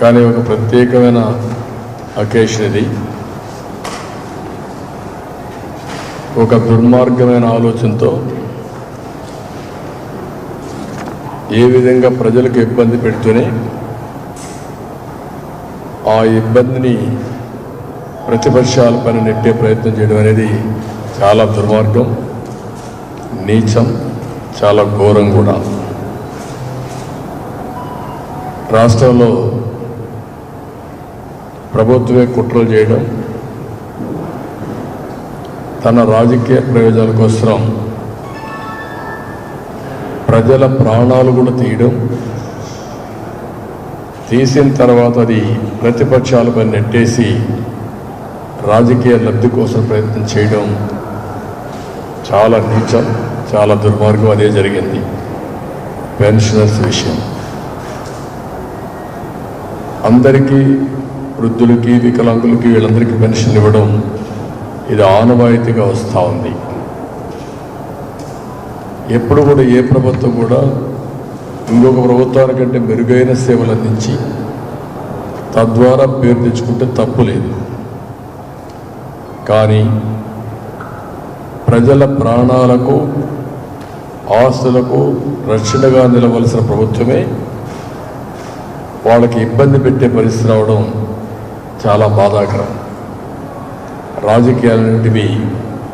కానీ ఒక ప్రత్యేకమైన అకేషన్ ఇది. ఒక దుర్మార్గమైన ఆలోచనతో ఏ విధంగా ప్రజలకు ఇబ్బంది పెడుతూనే ఆ ఇబ్బందిని ప్రతిపక్షాల పైన నెట్టే ప్రయత్నం చేయడం అనేది చాలా దుర్మార్గం నీచం చాలా ఘోరం కూడా. రాష్ట్రంలో ప్రభుత్వమే కుట్రలు చేయడం తన రాజకీయ ప్రయోజనాల కోసం ప్రజల ప్రాణాలు కూడా తీయడం తీసిన తర్వాత అది ప్రతిపక్షాలపై నెట్టేసి రాజకీయ లబ్ధి కోసం ప్రయత్నం చేయడం చాలా నీచం చాలా దుర్మార్గం. అదే జరిగింది పెన్షనర్స్ విషయం. అందరికీ వృద్ధులకి వికలాంగులకి వీళ్ళందరికీ పెన్షన్ ఇవ్వడం ఇది ఆనవాయితీగా వస్తూ ఉంది. ఎప్పుడు కూడా ఏ ప్రభుత్వం కూడా ఇంకొక ప్రభుత్వానికంటే మెరుగైన సేవలు అందించి తద్వారా పేరు తెచ్చుకుంటే తప్పు లేదు. కానీ ప్రజల ప్రాణాలకు ఆస్తులకు రక్షణగా నిలవలసిన ప్రభుత్వమే వాళ్ళకి ఇబ్బంది పెట్టే పరిస్థితి రావడం చాలా బాధాకరం. రాజకీయాలన్నింటివి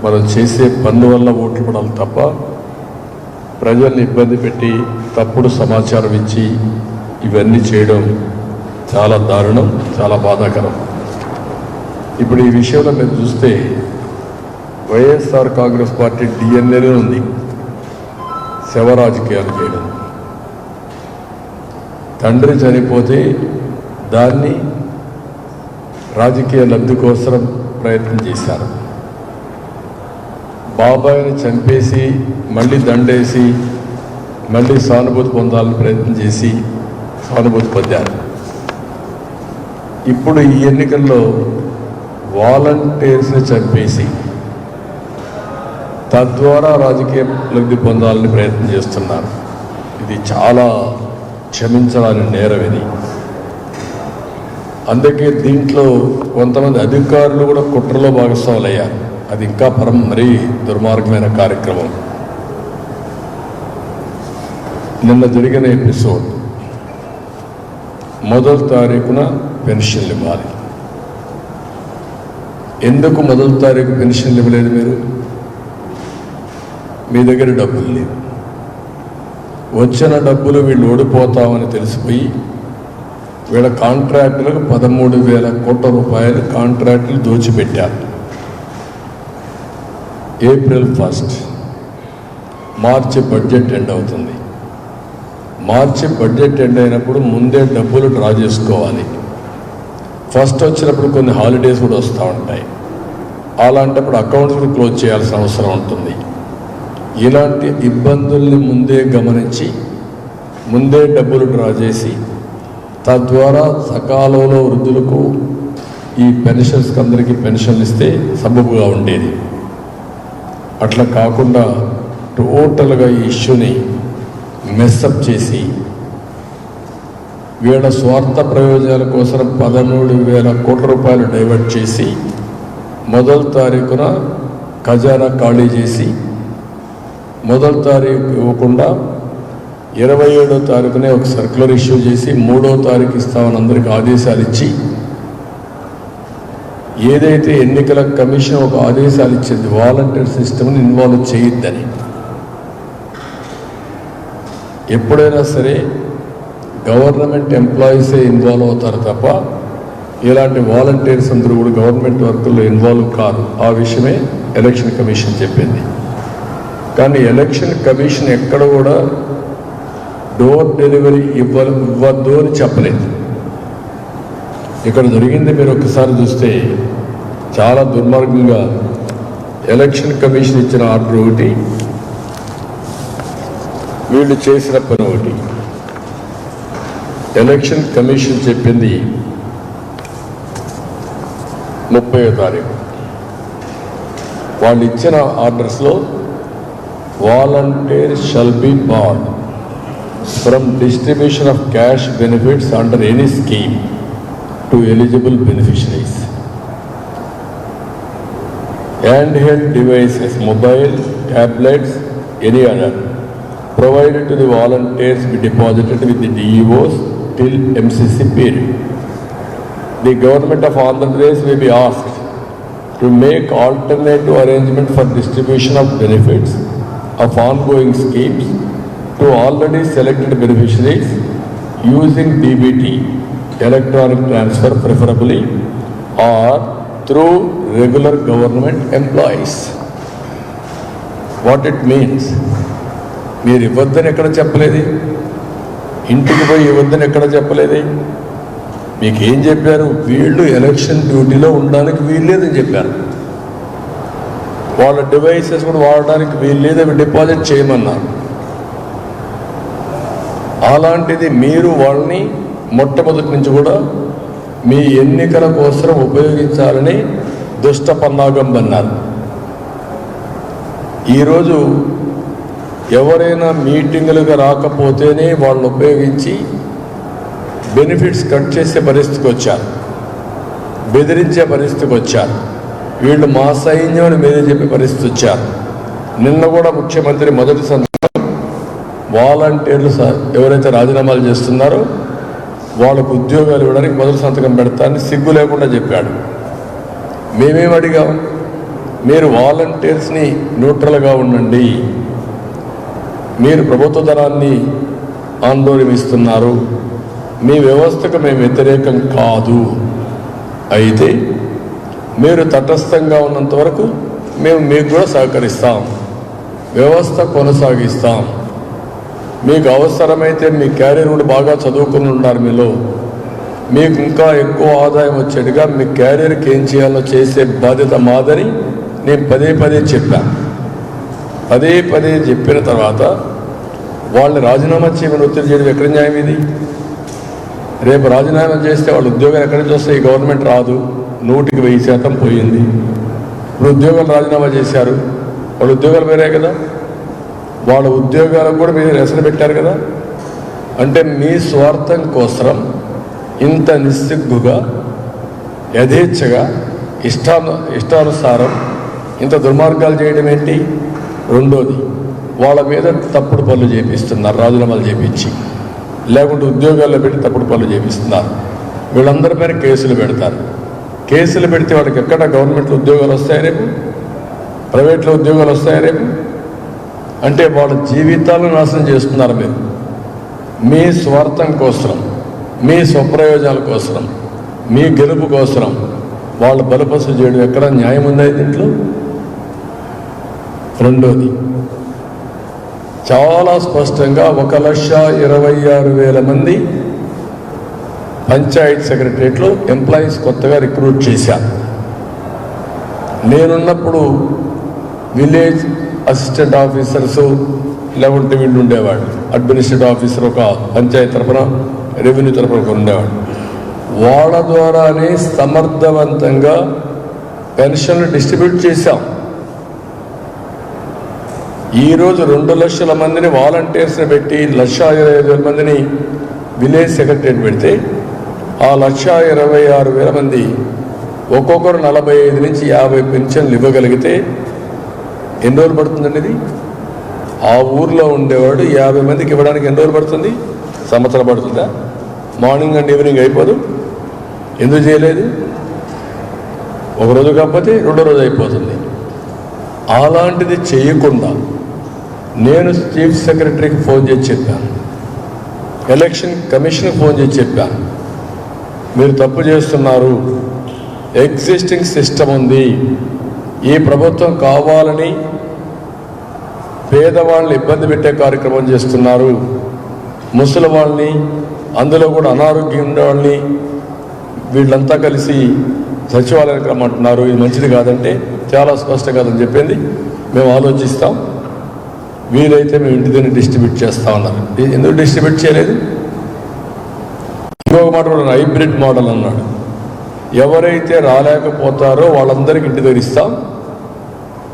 మనం చేసే పన్ను వల్ల ఓట్లు పడాలి తప్ప ప్రజల్ని ఇబ్బంది పెట్టి తప్పుడు సమాచారం ఇచ్చి ఇవన్నీ చేయడం చాలా దారుణం చాలా బాధాకరం. ఇప్పుడు ఈ విషయంలో మీరు చూస్తే వైఎస్ఆర్ కాంగ్రెస్ పార్టీ డిఎన్ఏనే ఉంది. శవ రాజకీయాలు చేయడం. తండ్రి చనిపోతే దాన్ని రాజకీయ లబ్ధి కోసం ప్రయత్నం చేశారు. బాబాయిని చంపేసి మళ్ళీ దండేసి మళ్ళీ సానుభూతి పొందాలని ప్రయత్నం చేసి సానుభూతి పొందారు. ఇప్పుడు ఈ ఎన్నికల్లో వాలంటీర్స్ని చంపేసి తద్వారా రాజకీయ లబ్ధి పొందాలని ప్రయత్నం చేస్తున్నారు. ఇది చాలా క్షమించడానికి నేరం ఇది అందుకే దీంట్లో కొంతమంది అధికారులు కూడా కుట్రలో భాగస్వాములయ్యారు. అది ఇంకా పరం మరీ దుర్మార్గమైన కార్యక్రమం. నిన్న జరిగిన ఎపిసోడ్. మొదటి తారీఖున పెన్షన్లు ఇవ్వాలి. ఎందుకు మొదటి తారీఖు పెన్షన్లు ఇవ్వలేదు మీరు? మీ దగ్గర డబ్బులు లేవు. వచ్చిన డబ్బులు వీళ్ళు ఓడిపోతామని తెలిసిపోయి వీళ్ళ కాంట్రాక్టులకు పదమూడు వేల కోట్ల రూపాయలు కాంట్రాక్టులు దోచిపెట్టారు. April first. మార్చి బడ్జెట్ ఎండ్ అవుతుంది. మార్చి బడ్జెట్ ఎండ్ అయినప్పుడు ముందే డబ్బులు డ్రా చేసుకోవాలి. ఫస్ట్ వచ్చినప్పుడు కొన్ని హాలిడేస్ కూడా వస్తూ ఉంటాయి. అలాంటప్పుడు అకౌంట్స్ కూడా క్లోజ్ చేయాల్సిన అవసరం ఉంటుంది. ఇలాంటి ఇబ్బందుల్ని ముందే గమనించి ముందే డబ్బులు డ్రా చేసి తద్వారా సకాలంలో వృద్ధులకు ఈ పెన్షన్స్కి అందరికీ పెన్షన్లు ఇస్తే సబబుగా ఉండేది. అట్లా కాకుండా టోటల్గా ఈ ఇష్యూని మెస్అప్ చేసి వీళ్ళ స్వార్థ ప్రయోజనాల కోసం పదమూడు వేల కోట్ల రూపాయలు డైవర్ట్ చేసి మొదటి తారీఖున ఖజానా ఖాళీ చేసి మొదటి తారీఖు ఇవ్వకుండా ఇరవై ఏడో తారీఖునే ఒక సర్క్యులర్ ఇష్యూ చేసి మూడో తారీఖు ఇస్తామని అందరికి ఆదేశాలు ఇచ్చి ఏదైతే ఎన్నికల కమిషన్ ఒక ఆదేశాలు ఇచ్చింది వాలంటీర్ సిస్టమ్ని ఇన్వాల్వ్ చేయొద్దని. ఎప్పుడైనా సరే గవర్నమెంట్ ఎంప్లాయీసే ఇన్వాల్వ్ అవుతారు తప్ప ఇలాంటి వాలంటీర్స్ అందరూ కూడా గవర్నమెంట్ వర్కుల్లో ఇన్వాల్వ్ కాదు ఆ విషయమే ఎలక్షన్ కమిషన్ చెప్పింది. కానీ ఎలక్షన్ కమిషన్ ఎక్కడ కూడా డోర్ డెలివరీ ఇవ్వ ఇవ్వద్దు అని చెప్పలేదు. ఇక్కడ జరిగింది మీరు ఒకసారి చూస్తే చాలా దుర్మార్గంగా ఎలక్షన్ కమిషన్ ఇచ్చిన ఆర్డర్ ఒకటి వీళ్ళు చేసిన పని ఒకటి. ఎలక్షన్ కమిషన్ చెప్పింది ముప్పై తారీఖు. వాళ్ళు ఇచ్చిన ఆర్డర్స్లో volunteer shall be banned from distribution of cash benefits under any scheme to eligible beneficiaries. Handheld devices, mobile, tablets, any other, provided to the volunteers be deposited with the DEOs till MCC period. The government of Andhra Pradesh may be asked to make alternative arrangement for distribution of benefits of ongoing schemes to already selected beneficiaries using DBT electronic transfer preferably or through regular government employees what it means మీరు ఇవ్వద్దని ఎక్కడ చెప్పలేదు ఇంటికి పోయి ఇవ్వద్దని ఎక్కడ చెప్పలేదు మీకేం చెప్పారు వీళ్ళు ఎలక్షన్ డ్యూటీలో ఉండడానికి వీల్లేదని చెప్పారు వాళ్ళ డివైసెస్ కూడా వాడడానికి వీల్లేదు అవి డిపాజిట్ చేయమన్నారు అలాంటిది మీరు వాళ్ళని మొట్టమొదటి నుంచి కూడా మీ ఎన్నికల కోసం ఉపయోగించాలని దుష్ట పన్నాగం అన్నారు. ఈరోజు ఎవరైనా మీటింగులుగా రాకపోతేనే వాళ్ళని ఉపయోగించి బెనిఫిట్స్ కట్ చేసే పరిస్థితికి వచ్చారు. బెదిరించే పరిస్థితికి వచ్చారు. వీళ్ళు మా సైన్యం అని మీరే చెప్పే పరిస్థితి వచ్చారు. నిన్న కూడా ముఖ్యమంత్రి మొదటి సందర్భం వాలంటీర్లు ఎవరైతే రాజీనామాలు చేస్తున్నారో వాళ్ళకు ఉద్యోగాలు ఇవ్వడానికి మొదటి సంతకం పెడతానని సిగ్గు లేకుండా చెప్పాడు. మేమేం అడిగాం? మీరు వాలంటీర్స్ని న్యూట్రల్గా ఉండండి. మీరు ప్రభుత్వ ధనాన్ని ఆందోళనిస్తున్నారు మీ వ్యవస్థకు మేము వ్యతిరేకం కాదు. అయితే మీరు తటస్థంగా ఉన్నంత వరకు మేము మీకు కూడా సహకరిస్తాం. వ్యవస్థ కొనసాగిస్తాం. మీకు అవసరమైతే మీ క్యారియర్ కూడా బాగా చదువుకుని ఉన్నారు మీలో. మీకు ఇంకా ఎక్కువ ఆదాయం వచ్చేట్టుగా మీ క్యారియర్కి ఏం చేయాలో చేసే బాధ్యత మాదని నేను పదే పదే చెప్పాను పదే పదే చెప్పిన తర్వాత వాళ్ళని రాజీనామా చేయమని ఒత్తిడి చేయడం ఎక్కడ న్యాయం ఇది? రేపు రాజీనామా చేస్తే వాళ్ళ ఉద్యోగం ఎక్కడి నుంచి వస్తే ఈ గవర్నమెంట్ రాదు. నూటికి వెయ్యి శాతం పోయింది. ఇప్పుడు ఉద్యోగాలు రాజీనామా చేశారు. వాళ్ళు ఉద్యోగాలు వేరే కదా? వాళ్ళ ఉద్యోగాలకు కూడా మీరు రెసలు పెట్టారు కదా? అంటే మీ స్వార్థం కోసం ఇంత నిస్సిగ్గుగా యథేచ్ఛగా ఇష్టాను ఇష్టానుసారం ఇంత దుర్మార్గాలు చేయడం ఏంటి? రెండోది వాళ్ళ మీద తప్పుడు పనులు చేపిస్తున్నారు రాజీనామాలు చేపించి. లేకుంటే ఉద్యోగాల్లో పెట్టి తప్పుడు పనులు చేపిస్తున్నారు. వీళ్ళందరి పైన కేసులు పెడతారు. కేసులు పెడితే వాళ్ళకి ఎక్కడ గవర్నమెంట్లో ఉద్యోగాలు వస్తాయి రేపు? ప్రైవేట్లో ఉద్యోగాలు వస్తాయి రేపు? అంటే వాళ్ళ జీవితాలను నాశనం చేస్తున్నారు మీరు. మీ స్వార్థం కోసం మీ స్వప్రయోజనాల కోసం మీ గెలుపు కోసం వాళ్ళ బలపసు చేయడం ఎక్కడ న్యాయం ఉందా దీంట్లో? రెండోది చాలా స్పష్టంగా ఒక లక్ష ఇరవై ఆరు వేల మంది పంచాయత్ సెక్రటరియట్లో ఎంప్లాయీస్ కొత్తగా రిక్రూట్ చేశారు. నేనున్నప్పుడు విలేజ్ అసిస్టెంట్ ఆఫీసర్స్ లేకుంటే వీళ్ళు ఉండేవాడు అడ్మినిస్ట్రేటివ్ ఆఫీసర్ ఒక పంచాయతీ తరఫున రెవెన్యూ తరఫున ఉండేవాడు వాళ్ళ ద్వారానే సమర్థవంతంగా పెన్షన్లు డిస్ట్రిబ్యూట్ చేశాం. ఈరోజు రెండు లక్షల మందిని వాలంటీర్స్ని పెట్టి లక్ష ఇరవై ఐదు వేల మందిని విలేజ్ సెక్రటరీ పెడితే ఆ లక్ష ఇరవై ఆరు వేల మంది ఒక్కొక్కరు నలభై ఐదు నుంచి యాభై పెన్షన్లు ఇవ్వగలిగితే ఎన్ని రోజులు పడుతుందండి ఇది? ఆ ఊర్లో ఉండేవాడు యాభై మందికి ఇవ్వడానికి ఎన్ని రోజులు పడుతుంది? సంవత్సరం పడుతుందా? మార్నింగ్ అండ్ ఈవినింగ్ అయిపోదు? ఎందుకు చేయలేదు? ఒక రోజు కాకపోతే రెండో రోజు అయిపోతుంది. అలాంటిది చేయకుండా నేను చీఫ్ సెక్రటరీకి ఫోన్ చేసి చెప్పాను. ఎలక్షన్ కమిషన్కి ఫోన్ చేసి చెప్పాను. మీరు తప్పు చేస్తున్నారు. ఎగ్జిస్టింగ్ సిస్టమ్ ఉంది. ఈ ప్రభుత్వం కావాలని పేదవాళ్ళని ఇబ్బంది పెట్టే కార్యక్రమం చేస్తున్నారు. ముసలి వాళ్ళని అందులో కూడా అనారోగ్యం ఉండేవాళ్ళని వీళ్ళంతా కలిసి సచివాలయానికి రమ్మంటున్నారు ఇది మంచిది కాదంటే చాలా స్పష్టం కాదని చెప్పింది. మేము ఆలోచిస్తాం. వీలైతే మేము ఇంటి దగ్గర డిస్ట్రిబ్యూట్ చేస్తా ఉన్నారు ఎందుకు డిస్ట్రిబ్యూట్ చేయలేదు? ఇంకొక మాట కూడా హైబ్రిడ్ మోడల్ అన్నాడు. ఎవరైతే రాలేకపోతారో వాళ్ళందరికీ ఇంటి దగ్గర ఇస్తాం.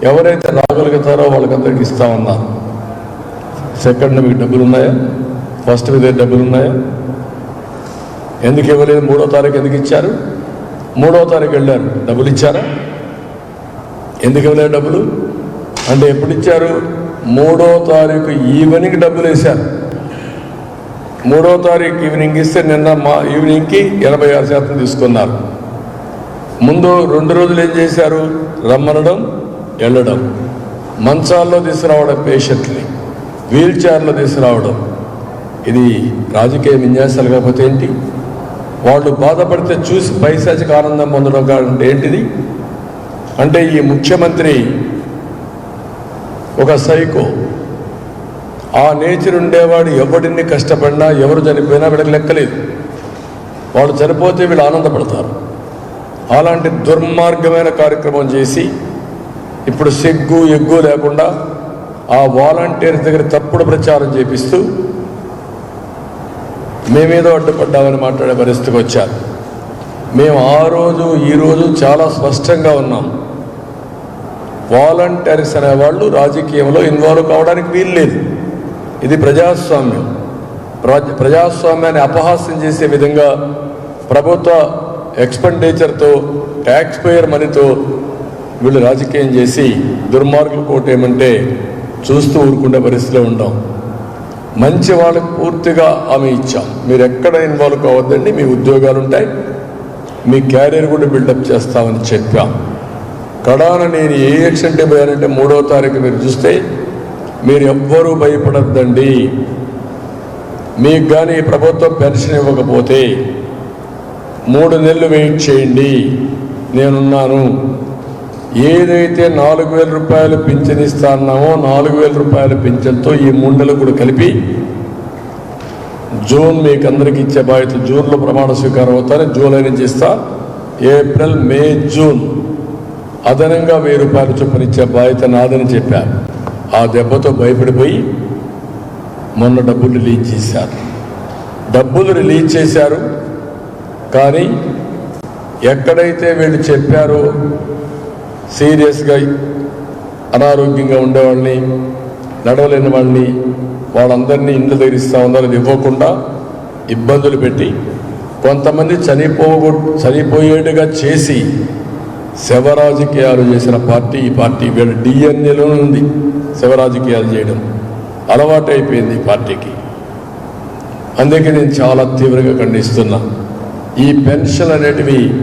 ఎవరైతే రాగలుగుతారో వాళ్ళకందరికి ఇస్తామన్నా సెకండ్ మీకు డబ్బులు ఉన్నాయా ఫస్ట్ మీద డబ్బులు ఉన్నాయా ఎందుకు ఇవ్వలేదు? మూడో తారీఖు ఎందుకు ఇచ్చారు? మూడో తారీఖు వెళ్ళారు. డబ్బులు ఇచ్చారా? ఎందుకు ఇవ్వలేదు డబ్బులు? అంటే ఎప్పుడు ఇచ్చారు? మూడో తారీఖు ఈవినింగ్ డబ్బులు వేశారు. మూడో తారీఖు ఈవినింగ్ ఇస్తే నిన్న మా ఈవినింగ్కి ఎనభై ఆరు శాతం తీసుకున్నారు. ముందు రెండు రోజులు ఏం చేశారు? రమ్మనడం వెళ్ళడం. మంచాల్లో తీసుకురావడం పేషెంట్ని వీల్ చైర్లో తీసుకురావడం. ఇది రాజకీయ విన్యాసాలు కాకపోతే ఏంటి? వాళ్ళు బాధపడితే చూసి పైశాచిక ఆనందం పొందడం కాదంటే ఏంటిది? అంటే ఈ ముఖ్యమంత్రి ఒక సైకో. ఆ నేచర్ ఉండేవాడు ఎవడిని కష్టపడినా ఎవరు చనిపోయినా వీళ్ళకి లెక్కలేదు. వాళ్ళు చనిపోతే వీళ్ళు ఆనందపడతారు. అలాంటి దుర్మార్గమైన కార్యక్రమం చేసి ఇప్పుడు సిగ్గు ఎగ్గు లేకుండా ఆ వాలంటీర్స్ దగ్గర తప్పుడు ప్రచారం చేపిస్తూ మేమేదో అడ్డుపడ్డామని మాట్లాడే పరిస్థితికి వచ్చారు. మేము ఆ రోజు ఈ రోజు చాలా స్పష్టంగా ఉన్నాం. వాలంటీర్స్ అనేవాళ్ళు రాజకీయంలో ఇన్వాల్వ్ కావడానికి వీల్లేదు ఇది ప్రజాస్వామ్యం. ప్రజాస్వామ్యాన్ని అపహాస్యం చేసే విధంగా ప్రభుత్వ ఎక్స్పెండిచర్తో ట్యాక్స్ పేయర్ మనీతో వీళ్ళు రాజకీయం చేసి దుర్మార్గులు కోటేమంటే చూస్తూ ఊరుకునే పరిస్థితిలో ఉంటాం మంచి వాళ్ళకి పూర్తిగా ఆమె ఇచ్చాం. మీరు ఎక్కడ ఇన్వాల్వ్ కావద్దండి మీ ఉద్యోగాలు ఉంటాయి మీ క్యారియర్ కూడా బిల్డప్ చేస్తామని చెప్పాం. కడాన నేను ఏ యాక్సిడెంట్ పోయానంటే మూడో తారీఖు మీరు చూస్తే మీరు ఎవ్వరూ భయపడద్దండి. మీకు కానీ ప్రభుత్వం పెన్షన్ ఇవ్వకపోతే మూడు నెలలు వెయిట్ చేయండి. నేనున్నాను. ఏదైతే నాలుగు వేల రూపాయలు పింఛన్ ఇస్తా అన్నామో నాలుగు వేల రూపాయల పింఛన్తో ఈ మూడు కూడా కలిపి జూన్ మీకు అందరికి ఇచ్చే బాధ్యత జూన్లో ప్రమాణ స్వీకారం అవుతారు. జూలై నుంచి ఇస్తా ఏప్రిల్ మే జూన్ అదనంగా వెయ్యి రూపాయలు చొప్పున ఇచ్చే బాధ్యత నాదని చెప్పారు. ఆ దెబ్బతో భయపడిపోయి మొన్న డబ్బులు రిలీజ్ చేశారు. డబ్బులు రిలీజ్ చేశారు. కానీ ఎక్కడైతే వీళ్ళు చెప్పారో సీరియస్గా అనారోగ్యంగా ఉండేవాళ్ళని నడవలేని వాళ్ళని వాళ్ళందరినీ ఇండ్ల దగ్గర ఇస్తా ఉన్నారు అది ఇవ్వకుండా ఇబ్బందులు పెట్టి కొంతమంది చనిపోగొ చనిపోయేట్టుగా చేసి శివరాజకీయాలు చేసిన పార్టీ ఈ పార్టీ వీళ్ళ డిఎన్ఏలో ఉంది శివరాజకీయాలు చేయడం. అలవాటు అయిపోయింది ఈ పార్టీకి. అందుకే నేను చాలా తీవ్రంగా ఖండిస్తున్నా. ఈ పెన్షన్ అనేటివి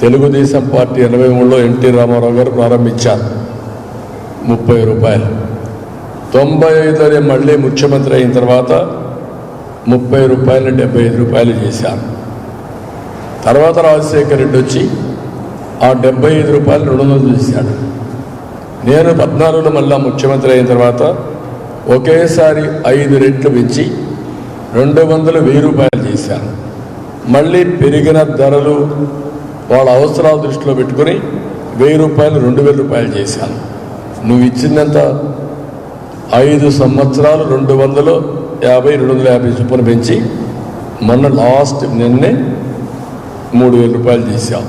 తెలుగుదేశం పార్టీ ఎనభై మూడులో ఎన్టీ రామారావు గారు ప్రారంభించారు. ముప్పై రూపాయలు. తొంభై ఐదులోనే మళ్ళీ ముఖ్యమంత్రి అయిన తర్వాత ముప్పై రూపాయలు డెబ్బై ఐదు రూపాయలు చేశారు. తర్వాత రాజశేఖర రెడ్డి వచ్చి ఆ డెబ్బై ఐదు రూపాయలు రెండు వందలు చేశాడు. నేను పద్నాలుగులో మళ్ళా ముఖ్యమంత్రి అయిన తర్వాత ఒకేసారి ఐదు రెట్లు పెంచి రెండు వందలు వెయ్యి రూపాయలు చేశాను. మళ్ళీ పెరిగిన ధరలు వాళ్ళ అవసరాల దృష్టిలో పెట్టుకొని వెయ్యి రూపాయలు రెండు వేల రూపాయలు చేశాను. నువ్వు ఇచ్చిందంత ఐదు సంవత్సరాలు రెండు వందలు యాభై రెండు వందల యాభై చొప్పున పెంచి మొన్న లాస్ట్ నిన్నే మూడు వేల రూపాయలు చేశాం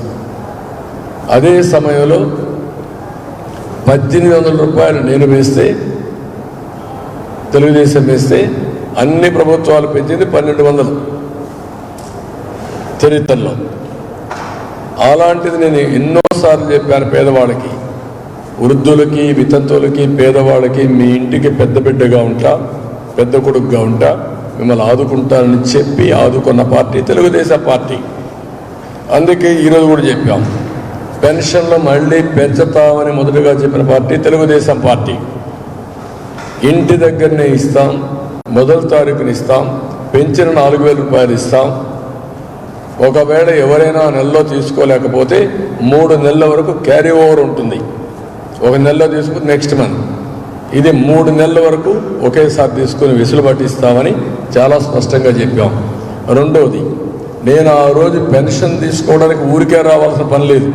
అదే సమయంలో పద్దెనిమిది వందల రూపాయలు నేను వేస్తే తెలుగుదేశం వేస్తే అన్ని ప్రభుత్వాలు పెంచింది పన్నెండు వందలు. చరిత్రలో. అలాంటిది నేను ఎన్నోసార్లు చెప్పాను పేదవాళ్ళకి. వృద్ధులకి వితంతువులకి పేదవాళ్ళకి మీ ఇంటికి పెద్ద బిడ్డగా ఉంటా పెద్ద కొడుకుగా ఉంటా మిమ్మల్ని ఆదుకుంటానని చెప్పి ఆదుకున్న పార్టీ తెలుగుదేశం పార్టీ. అందుకే ఈరోజు కూడా చెప్పాం. పెన్షన్లు మళ్ళీ పెంచుతామని మొదటగా చెప్పిన పార్టీ తెలుగుదేశం పార్టీ. ఇంటి దగ్గరనే ఇస్తాం మొదటి తారీఖుని ఇస్తాం పెంచిన నాలుగు వేల రూపాయలు ఇస్తాం ఒకవేళ ఎవరైనా నెలలో తీసుకోలేకపోతే మూడు నెలల వరకు క్యారీ ఓవర్ ఉంటుంది. ఒక నెలలో తీసుకుని నెక్స్ట్ మంత్ ఇది మూడు నెలల వరకు ఒకేసారి తీసుకుని వెసులుబాటు ఇస్తామని చాలా స్పష్టంగా చెప్పాం. రెండవది నేను ఆ రోజు పెన్షన్ తీసుకోవడానికి ఊరికే రావాల్సిన పని లేదు.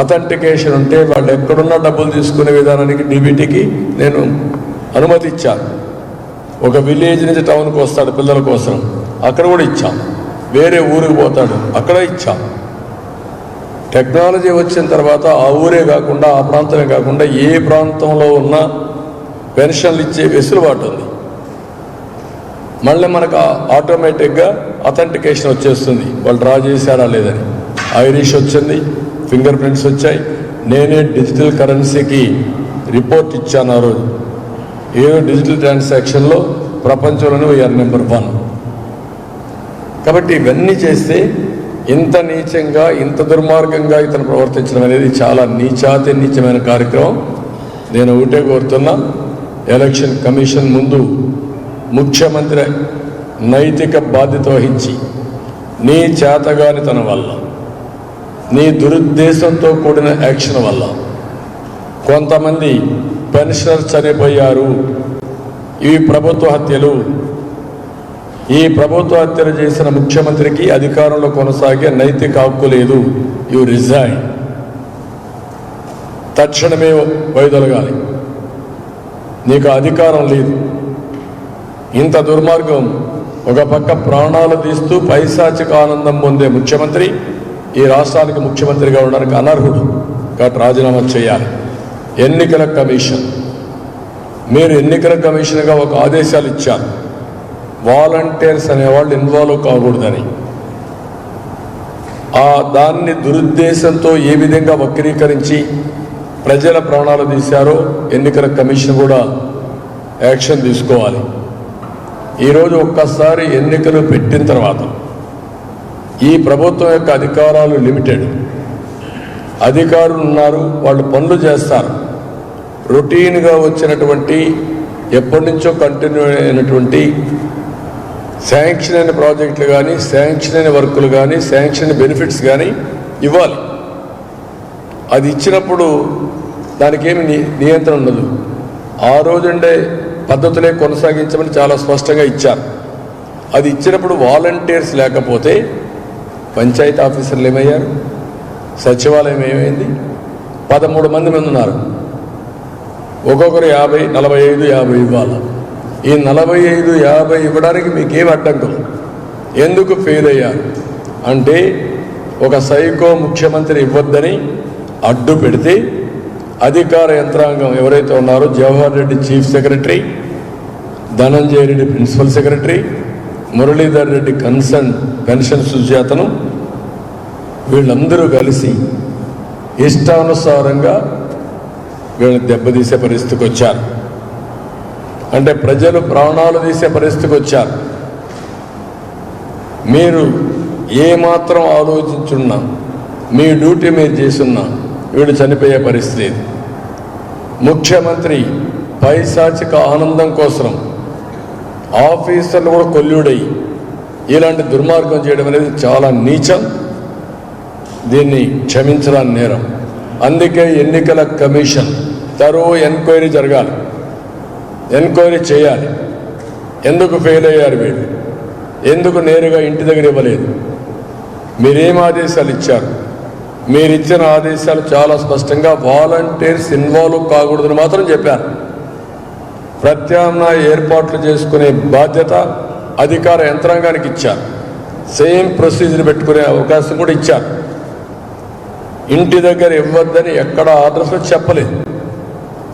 అథెంటికేషన్ ఉంటే వాళ్ళు ఎక్కడున్నా డబ్బులు తీసుకునే విధానానికి డీబీటీకి నేను అనుమతి ఇచ్చాను. ఒక విలేజ్ నుంచి టౌన్కి వస్తాడు పిల్లల కోసం. అక్కడ కూడా ఇచ్చాను వేరే ఊరికి పోతాడు. అక్కడ ఇచ్చాం. టెక్నాలజీ వచ్చిన తర్వాత ఆ ఊరే కాకుండా ఆ ప్రాంతమే కాకుండా ఏ ప్రాంతంలో ఉన్న పెన్షన్లు ఇచ్చే వెసులుబాటు ఉంది. మళ్ళీ మనకు ఆటోమేటిక్గా అథెంటికేషన్ వచ్చేస్తుంది. వాళ్ళు డ్రా చేశారా లేదని. ఐరిష్ వచ్చింది ఫింగర్ ప్రింట్స్ వచ్చాయి. నేనే డిజిటల్ కరెన్సీకి రిపోర్ట్ ఇచ్చాను ఆ రోజు. ఏ డిజిటల్ ట్రాన్సాక్షన్లో ప్రపంచంలోనే వీఆర్ నెంబర్ వన్ కాబట్టి ఇవన్నీ చేస్తే ఇంత నీచంగా ఇంత దుర్మార్గంగా ఇతను ప్రవర్తించడం అనేది చాలా నీచాతి నీచమైన కార్యక్రమం. నేను ఒకటే కోరుతున్నా ఎలక్షన్ కమిషన్ ముందు ముఖ్యమంత్రి నైతిక బాధ్యత వహించి నీ చేతగానితన వల్ల నీ దురుద్దేశంతో కూడిన యాక్షన్ వల్ల కొంతమంది పెన్షనర్ చనిపోయారు. ఇవి ప్రభుత్వ హత్యలు. ఈ ప్రభుత్వ హత్యలు చేసిన ముఖ్యమంత్రికి అధికారంలో కొనసాగే నైతిక హక్కు లేదు. యు రిజైన్ తక్షణమే వైదొలగాలి. నీకు అధికారం లేదు. ఇంత దుర్మార్గం ఒక పక్క ప్రాణాలు తీస్తూ పైశాచిక ఆనందం పొందే ముఖ్యమంత్రి ఈ రాష్ట్రానికి ముఖ్యమంత్రిగా ఉండడానికి అనర్హుడు. కాబట్టి రాజీనామా చేయాలి. ఎన్నికల కమిషన్. మీరు ఎన్నికల కమిషన్గా ఒక ఆదేశాలు ఇచ్చారు. వాలంటీర్స్ అనేవాళ్ళు ఇన్వాల్వ్ కాకూడదని. ఆ దాన్ని దురుద్దేశంతో ఏ విధంగా వక్రీకరించి ప్రజల ప్రాణాలు తీశారో ఎన్నికల కమిషన్ కూడా యాక్షన్ తీసుకోవాలి. ఈరోజు ఒక్కసారి ఎన్నికలు పెట్టిన తర్వాత ఈ ప్రభుత్వం యొక్క అధికారాలు లిమిటెడ్ అధికారులు ఉన్నారు వాళ్ళు పనులు చేస్తారు. రొటీన్గా వచ్చినటువంటి ఎప్పటి నుంచో కంటిన్యూ అయినటువంటి శాంక్షన్ అయిన ప్రాజెక్టులు కానీ శాంక్షన్ అయిన వర్కులు కానీ శాంక్షన్ అయిన బెనిఫిట్స్ కానీ ఇవ్వాలి. అది ఇచ్చినప్పుడు దానికి ఏమి నియంత్రణ ఉండదు. ఆ రోజుండే పద్ధతులే కొనసాగించమని చాలా స్పష్టంగా ఇచ్చారు. అది ఇచ్చినప్పుడు వాలంటీర్స్ లేకపోతే పంచాయతీ ఆఫీసర్లు ఏమయ్యారు? సచివాలయం ఏమైంది? పదమూడు మంది మంది ఉన్నారు ఒక్కొక్కరు యాభై నలభై ఐదు యాభై ఇవ్వాలి? ఈ నలభై ఐదు యాభై ఇవ్వడానికి మీకేం అడ్డంకం? ఎందుకు ఫెయిల్ అయ్యారు? అంటే ఒక సైకో ముఖ్యమంత్రి ఇవ్వద్దని అడ్డు పెడితే అధికార యంత్రాంగం ఎవరైతే ఉన్నారో Jawahar Reddy chief secretary Dhananjaya Reddy principal secretary Muralidhar Reddy concern pension సుజాతను వీళ్ళందరూ కలిసి ఇష్టానుసారంగా వీళ్ళని దెబ్బతీసే పరిస్థితికి వచ్చారు. అంటే ప్రజలు ప్రాణాలు తీసే పరిస్థితికి వచ్చారు. మీరు ఏమాత్రం ఆలోచించున్నా మీ డ్యూటీ మీరు చేస్తున్నా వీడు చనిపోయే పరిస్థితి ఇది. ముఖ్యమంత్రి పైశాచిక ఆనందం కోసం ఆఫీసర్లు కూడా కొల్లుడై ఇలాంటి దుర్మార్గం చేయడం అనేది చాలా నీచం. దీన్ని క్షమించడానికి నేరం. అందుకే ఎన్నికల కమిషన్ తరో ఎంక్వైరీ జరగాలి. ఎంక్వైరీ చేయాలి. ఎందుకు ఫెయిల్ అయ్యారు వీళ్ళు? ఎందుకు నేరుగా ఇంటి దగ్గర ఇవ్వలేదు? మీరేం ఆదేశాలు ఇచ్చారు? మీరు ఇచ్చిన ఆదేశాలు చాలా స్పష్టంగా వాలంటీర్స్ ఇన్వాల్వ్ కాకూడదని మాత్రం చెప్పారు. ప్రత్యామ్నాయ ఏర్పాట్లు చేసుకునే బాధ్యత అధికార యంత్రాంగానికి ఇచ్చారు. సేమ్ ప్రొసీజర్ పెట్టుకునే అవకాశం కూడా ఇచ్చారు. ఇంటి దగ్గర ఇవ్వద్దని ఎక్కడ ఆర్డర్స్ చెప్పలేదు.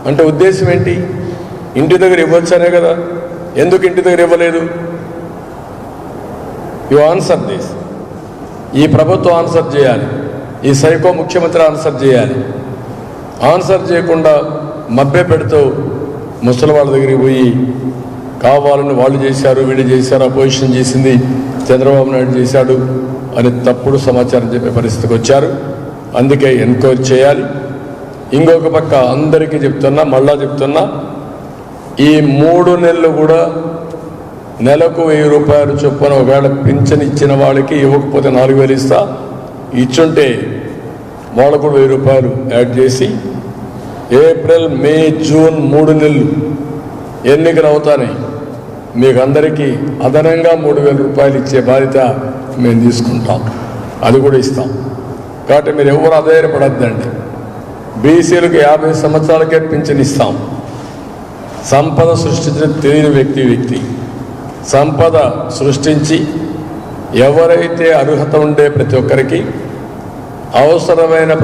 అంటే ఉద్దేశం ఏంటి? ఇంటి దగ్గర ఇవ్వచ్చనే కదా. ఎందుకు ఇంటి దగ్గర ఇవ్వలేదు? యు ఆన్సర్ దిస్ ఈ ప్రభుత్వం ఆన్సర్ చేయాలి. ఈ సైకో ముఖ్యమంత్రి ఆన్సర్ చేయాలి. ఆన్సర్ చేయకుండా మభ్య పెడుతూ ముసలి వాళ్ళ దగ్గరికి పోయి కావాలని వాళ్ళు చేశారు వీళ్ళు చేశారు అపోజిషన్ చేసింది చంద్రబాబు నాయుడు చేశాడు అని తప్పుడు సమాచారం చెప్పే పరిస్థితికి వచ్చారు. అందుకే ఎన్క్వైరీ చేయాలి. ఇంకొక పక్క అందరికీ చెప్తున్నా మళ్ళా చెప్తున్నా ఈ మూడు నెలలు కూడా నెలకు వెయ్యి రూపాయలు చొప్పున ఒకవేళ పింఛన్ ఇచ్చిన వాళ్ళకి ఇవ్వకపోతే నాలుగు వేలు ఇస్తా. ఇచ్చుంటే వాళ్ళకు కూడా వెయ్యి రూపాయలు యాడ్ చేసి ఏప్రిల్ మే జూన్ మూడు నెలలు ఎన్నికలు అవుతానే. మీకు అందరికీ అదనంగా మూడు వేల రూపాయలు ఇచ్చే బాధ్యత మేము తీసుకుంటాం. అది కూడా ఇస్తాం. కాబట్టి మీరు ఎవరు అధైర్యపడద్దండి బీసీలకు యాభై సంవత్సరాలకే పింఛన్ ఇస్తాం. సంపద సృష్టించిన తెలియని వ్యక్తి వ్యక్తి. సంపద సృష్టించి ఎవరైతే అర్హత ఉండే ప్రతి ఒక్కరికి అవసరమైన